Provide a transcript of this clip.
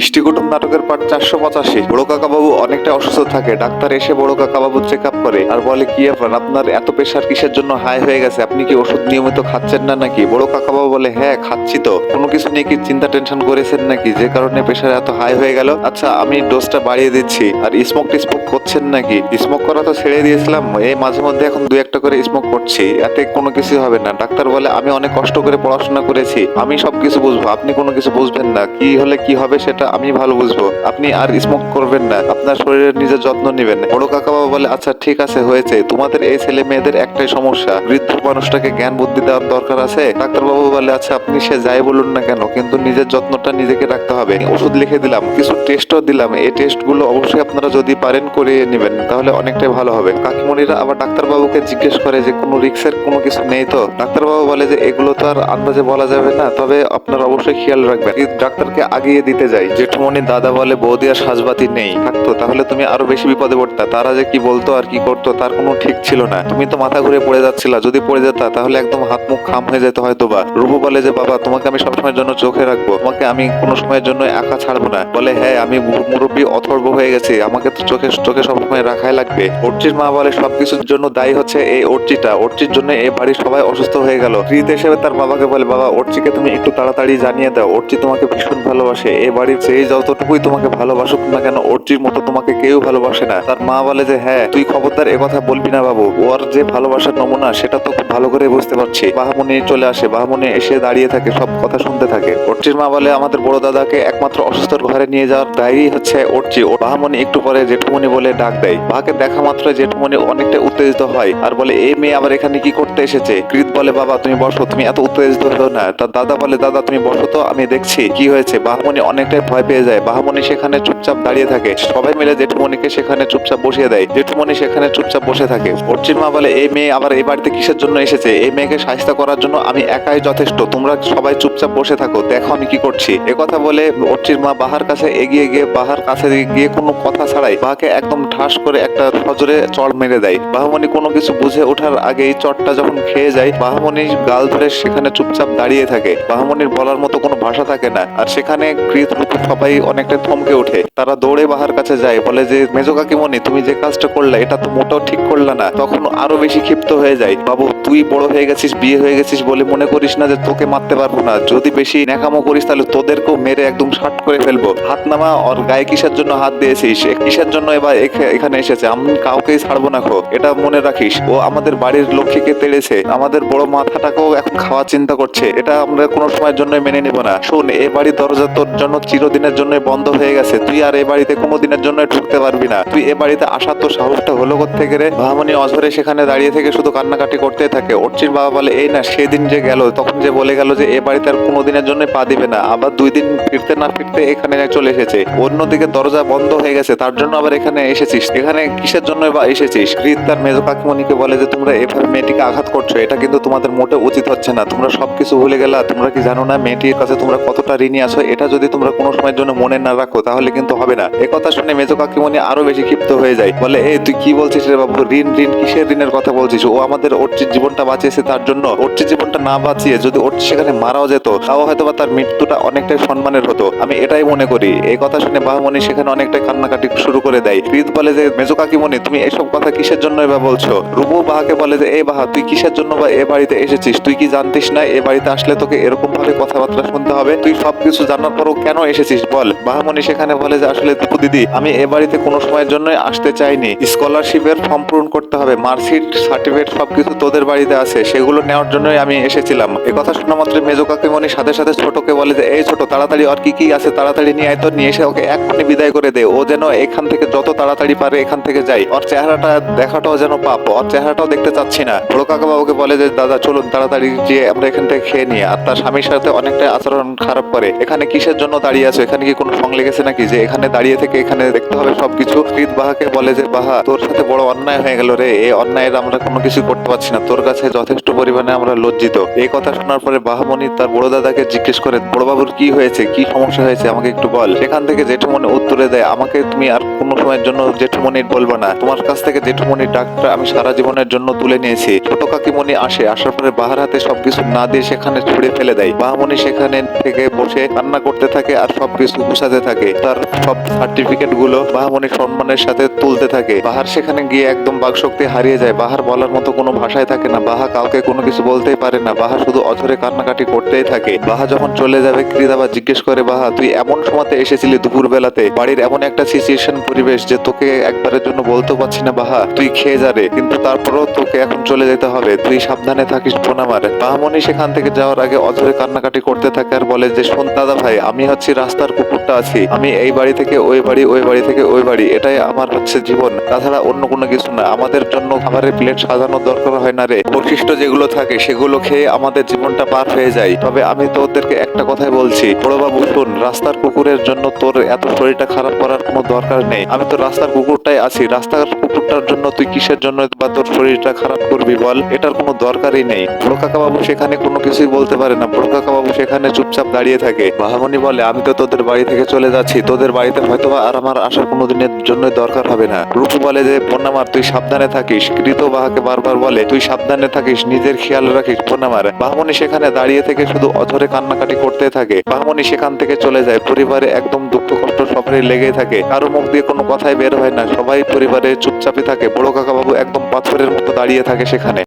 ইষ্টিকুটুম নাটকের পার্ট চারশো পঁচাশি। বড় কাকা বাবু অনেকটা অসুস্থ থাকে। ডাক্তার এসে বড় কাকা বাবু চেক আপ করে। আর বলে, কি আপনার আপনার এত প্রেশার কিসের জন্য হাই হয়ে গেছে? আপনি কি ওষুধ নিয়মিত খাচ্ছেন না নাকি? বড় কাকা বাবু বলে হ্যাঁ খাচ্ছি তো। কোনো কিছু নিয়ে কি চিন্তা টেনশন করেছেন নাকি? যে কারণে প্রেশার এত হাই হয়ে গেল? আচ্ছা আমি ডোজটা বাড়িয়ে দিচ্ছি। আর স্মোক টিসমোক করছেন নাকি? স্মোক করা তো ছেড়ে দিয়েছিলাম। এই মাঝে মধ্যে এখন দু একটা করে স্মোক করছি। এতে কোনো কিছু হবে না। ডাক্তার বলে, আমি অনেক কষ্ট করে পড়াশোনা করেছি। আমি সবকিছু বুঝব। আপনি কোনো কিছু বুঝবেন না। কি হলে কি হবে সেটা আমি ভালো বুঝব। আপনি আর স্মোক করবেন না। আপনার শরীরের নিজের যত্ন নেবেন। বড় কাকা বাবা বলে আচ্ছা ঠিক আছে, হয়েছে। তোমাদের এই ছেলে মেয়েদের একটাই সমস্যা। বৃদ্ধ মানুষটাকে জ্ঞান বুদ্ধি দেওয়ার দরকার আছে? ডাক্তার বাবু বলে আচ্ছা আপনি সে যাই বলুন না কেন, কিন্তু নিজের যত্নটা নিজেকে রাখতে হবে। ওষুধ লিখে দিলাম, কিছু টেস্টও দিলাম। এই টেস্টগুলো অবশ্যই আপনারা যদি পারেন করে নেবেন, তাহলে অনেকটাই ভালো হবে। কাকিমণিরা আবার ডাক্তারবাবুকে জিজ্ঞেস করে যে, কোনো রিক্সের কোনো কিছু নেই তো? ডাক্তারবাবু বলে যে, এগুলো তো আর আন্দাজে বলা যাবে না, তবে আপনারা অবশ্যই খেয়াল রাখবেন। ডাক্তারকে আগিয়ে দিতে যাই জেঠুমণি দাদা বলে, বৌদি আর সাজবাতি নেই, থাকতো, তাহলে তুমি আরও বেশি বিপদে পড়তা। তারা যে কি বলতো আর কি করতো, তার কোনো ঠিক ছিল না। তুমি তো মাথা ঘুরে পড়ে যাচ্ছিলা, যদি পড়ে যেতা, তাহলে একদম হাত মুখ খাম হয়ে যেত হয়তো বা রূপু বলে যে, বাবা, তোমাকে আমি সবসময়ের জন্য চোখে রাখব। তোমাকে আমি কোনো সময়ের জন্য একা ছাড়বো না। বলে হ্যাঁ আমি মুরব্বী অথর্ব হয়ে গেছি। আমাকে তো চোখে চোখে সবসময় রাখাই লাগবে। অর্চির মা বলে, সবকিছুর জন্য দায়ী হচ্ছে এই অর্চিটা। অর্চির জন্য এই বাড়ির সবাই অসুস্থ হয়ে গেল। প্রীত হিসেবে তার বাবাকে বলে, বাবা, অর্চিকে তুমি একটু তাড়াতাড়ি জানিয়ে দাও। অর্চি তোমাকে ভীষণ ভালোবাসে। এই বাড়ির সেই যতটুকুই তোমাকে ভালোবাসুক না কেন, অর্চির মতো তোমাকে কেউ ভালোবাসে না। তার মা বলে যে হ্যাঁ তুই খবরদার, এ কথা বলবি না বাবু। ওর যে ভালোবাসার নমুনা, সেটা তো খুব ভালো করে বুঝতে পারছি। বাহামণি চলে আসে। বাহামণি এসে দাঁড়িয়ে থাকে, সব কথা শুনতে থাকে। অর্চির মা বলে, আমাদের বড় দাদাকে একমাত্র অসুস্থর ঘরে নিয়ে যাওয়ার দায়ী হচ্ছে অর্চি ও বাহামণি একটু পরে জেঠুমণি বলে ডাক দেয়। বাহাকে দেখা মাত্র জেঠুমণি অনেকটা উত্তেজিত হয় আর বলে, এই মেয়ে আবার এখানে কি করতে এসেছে? কৃত বলে, বাবা, তুমি বসো, তুমি এত উত্তেজিত হো না। তার দাদা বলে, দাদা, তুমি বসো তো, আমি দেখছি কি হয়েছে। বাহামণি অনেকটাই ভয় পেয়ে যায়। বাহামণি সেখানে চুপচাপ দাঁড়িয়ে থাকে। সবাই মিলে জেঠুমণিকে সেখানে চুপচাপ বসিয়ে দেয়। জেঠুমণি সেখানে চুপচাপ বসে থাকে। অর্চির মা বলে, এই মেয়ে আবার এই বাড়িতে কিসের জন্য এসেছে? এই মেয়েকে সাহিত্য করার জন্য আমি একাই যথেষ্ট। তোমরা সবাই চুপচাপ বসে থাকো, দেখো আমি কি করছি। কথা বলে অর্চির মা বাহার কাছে এগিয়ে গিয়ে, বাহার কাছে গিয়ে কোনো কথা ছাড়াই বাহাকে একদম ঠাস করে একটা ফজরে চড় মেরে দেয়। বাহামণি কোনো কিছু বুঝে ওঠার আগেই চটটা যখন খেয়ে যায় বাহামণি গাল ধরে সেখানে চুপচাপ দাঁড়িয়ে থাকে। বাহামণির বলার মতো কোনো ভাষা থাকে না, আর সেখানে কৃত সবাই অনেকটা থমকে ওঠে। তারা দৌড়ে বাহার কাছে যায়, বলে যে, মেজো কাকিমণি, তুমি যে কাজটা করলে, এটা তো মোটেও ঠিক করলে না। তখন আরও বেশি ক্ষিপ্ত হয়ে যায়, বাবু, তুই বড় হয়ে গেছিস, বিয়ে হয়ে গেছিস বলে মনে করিস না যে তোকে মারতে পারব না। যদি বেশি ন্যাকামো করিস, তাহলে তোদেরকেও মেরে একদম করে ফেলব। হাত নামা ওর গায়ে কিসের জন্য হাত দিয়েছিস? কিসের জন্য এবার এখানে এসেছে? আমি কাউকেই ছাড়বো না খো। এটা মনে রাখিস। ও আমাদের বাড়ির লক্ষ্মীকে তেড়েছে আমাদের বড় মাথাটাকেও এখন খাওয়া চিন্তা করছে। এটা আমরা কোনো সময়ের জন্য মেনে নেব না। শোন, এ বাড়ির দরজা তোর জন্য চিরদিনের জন্য বন্ধ হয়ে গেছে। তুই আর এ বাড়িতে কোনো দিনের জন্য ঢুকতে পারবি না। তুই এ বাড়িতে আসার তোর সাহসটা হলো থেকে রে? ভামানি অঝরে সেখানে দাঁড়িয়ে থেকে শুধু কান্নাকাটি করতে থাকে। অর্চির বাবা বলে, এই না, সেদিন যে গেল, তখন যে বলে গেল যে এ বাড়িতে আর কোনো দিনের জন্য পা দিবে না। আবার দুই দিন ফিরতে না ফিরতে এখানে চলে এসেছে। অন্যদিকে দরজা বন্ধ হয়ে গেছে, তার জন্য আবার এখানে এসেছিস। এখানে কিসের জন্য বা এসেছিস? রিত তার মেজো কাকিমণিকে বলে যে, তোমরা এভাবে মেয়েটিকে আঘাত করছ, এটা কিন্তু তোমাদের মোটে উচিত হচ্ছে না। তোমরা সবকিছু ভুলে গেলা, তোমরা কি জানো না মেয়েটির কাছে তোমরা কতটা ঋণী আছো? এটা যদি তোমরা কোনো সময়ের জন্য মনে না রাখো, তাহলে কিন্তু হবে না। কথা শুনে মেজো কাকিমণি আরও বেশি ক্ষিপ্ত হয়ে যায়। বলে, এই, তুই কি বলছিস রে বাবু? ঋণ ঋণ, কিসের ঋণের কথা বলছিস? ও আমাদের অর্চির জীবনটা বাঁচিয়েছে তার জন্য। অর্চির জীবনটা না বাঁচিয়ে যদি অর্চি সেখানে মারাও যেত, তাও হয়তো বা তার মৃত্যুটা অনেকটাই সম্মানের হতো। আমি এটাই মনে করি। এই কথা শুনে বাহমণি সেখানে অনেকটাই কান্নাকাটি শুরু করে দেয়। প্রীত বলে যে, মেজো কাকিমণি, তুমি এসব কথা কিসের জন্য এবার বলছো? রুবু বাহাকে বলে যে এই বাহা, তুই কিসের জন্য বা এ বাড়িতে এসেছিস? তুই কি জানতিস না এ বাড়িতে আসলে তোকে এরকম ভাবে কথাবার্তা শুনতে হবে? তুই সবকিছু জানার পরও কেন এসেছিস? বল। বাহামণি সেখানে বলে যে, আসলে দীপু দিদি, আমি এ বাড়িতে কোনো সময়ের জন্য আসতে চাইনি। স্কলারশিপের ফর্ম পূরণ করতে হবে। মার্কশিট, সার্টিফিকেট সবকিছু তোদের বাড়িতে আছে। সেগুলো নেওয়ার জন্যই আমি এসেছিলাম। এ কথা শোনা মাত্র মেজো কাকিমণি সাথে সাথে ছোটকে বলে যে, এই ছোট, তাড়াতাড়ি আর কি কি আছে তাড়াতাড়ি নিয়ে আয় তো নিয়ে এসে ওকে এক্ষুনি বিদায় করে দে। ও যেন এখান থেকে যত তাড়াতাড়ি পারে এখান থেকে যায়। ওর চেহারাটা, দেখাটাও যেন পাপ। ওর চেহারাটাও দেখতে চাচ্ছি না। বড় কাকা বাবুকে বলে যে, দাদা, চলুন তাড়াতাড়ি যে আমরা এখান থেকে খেয়ে নিই। আর তার স্বামীর সাথে অনেকটা আচরণ খারাপ করে। এখানে কিসের জন্য দাঁড়িয়ে আছো? এখানে কি কোনো সং লেগেছে নাকি? যে, এখানে দাঁড়িয়ে থেকে এখানে দেখতে হবে সবকিছু। প্রীত বাহাকে বলে যে, বাহা, তোর সাথে বড় অন্যায় হয়ে গেল রে। এই অন্যায়ের আমরা কোনো কিছু করতে পারছি না। তোর কাছে যথেষ্ট পরিমাণে আমরা লজ্জিত। এই কথা শোনার পরে বাহামণি তার বড় দাদাকে জিজ্ঞেস করে বড় বাবুর কি হয়েছে? কি সমস্যা হয়েছে, আমাকে একটু বল। সেখান থেকে জেঠুমনি উত্তরে দেয়, আমাকে তুমি আর কোনো সময়ের জন্য জেঠুমনির বলব না। তোমার কাছ থেকে জেঠুমনির ডাকটা আমি সারা জীবনের জন্য তুলে নিয়েছি। ছোট কাকিমণি আসে, আসার পরে বাহার হাতে সবকিছু না দিয়ে সেখানে ছুড়ে ফেলে দেয়। বাহামণি সেখানে থেকে বসে কান্না করতে থাকে আর সব সবকিছু গুছাতে থাকে। তার সব সার্টিফিকেটগুলো বাহামণি সম্মানের সাথে তুলতে থাকে। বাহার সেখানে গিয়ে একদম বাকশক্তি হারিয়ে যায়। বাহার বলার মতো কোনো ভাষায় থাকে না। বাহা কাউকে কোনো কিছু বলতেই পারে না। বাহা শুধু অঝরে কান্নাকাটি করতেই থাকে। বাহা যখন চলে যাবে কৃদাবা জিজ্ঞেস করে বাহা, তুই এমন সময়তে এসেছিলি দুপুর বেলাতে বাড়ির এমন একটা সিচুয়েশন পরিবেশ যে তোকে একবারের জন্য বলতেও পারছি না বাহা। তুই খেয়ে যা রে, কিন্তু তারপরও তোকে এখন চলে যেতে হবে। তুই সাবধানে থাকিস পোনামার বাহামণি সেখান থেকে যাওয়ার আগে অঝরে কান্নাকাটি করতে থাকে আর বলে যে, শোন দাদা ভাই, আমি হচ্ছি রাস্তার কুকুরটা আছি। আমি এই বাড়ি থেকে ওই বাড়ি ওই বাড়ি থেকে ওই বাড়ি। এটাই আমার হচ্ছে জীবন। তাছাড়া অন্য কোনো কিছু না। আমাদের জন্য খাবারের প্লেট সাজানোর দরকার হয় না রে। বৈশিষ্ট্য যেগুলো থাকে, সেগুলো খেয়ে আমাদের জীবনটা পার হয়ে যায়। তবে আমি তোদেরকে একটা কথাই বলছি। বড়বাবু শোন রাস্তার কুকুরের জন্য তোর এত শরীরটা খারাপ করার কোনো দরকার নেই। আমি তো রাস্তার কুকুরটাই আছি। রাস্তার কুকুরটার জন্য তুই কিসের জন্য বা তোর শরীরটা খারাপ করবি বল? এটার কোনো দরকারই নেই। বড় কাকা বাবু সেখানে কোনো কিছুই বলতে পারে না। বড় কাকা বাবু সেখানে চুপচাপ দাঁড়িয়ে থাকে। বাহামণি বলে, আমি তো তোদের বাড়ি থেকে চলে যাচ্ছি। তোদের বাড়িতে হয়তোবা আর আমার আসার কোনো দিনের জন্য দরকার হবে না। রূপু বলে যে, পন্নামার, তুই সাবধানে থাকিস। কৃত বাহাকে বারবার বলে, তুই সাবধানে থাকিস। নিজের খেয়াল রাখিস পন্নামার। বাহামণি সেখানে দাঁড়িয়ে থেকে শুধু অধরে কান্নাকাটি করতে থাকে। বাহামণি সেখান থেকে চলে যায়। পরিবারে একদম দুঃখ কষ্ট সবারই লেগেই থাকে। কারও মুখ দিয়ে কোনো কথাই বের হয় না। সবাই পরিবারে চুপচাপে থাকে। বড় কাকাবাবু একদম পাথরের মতো দাঁড়িয়ে থাকে সেখানে।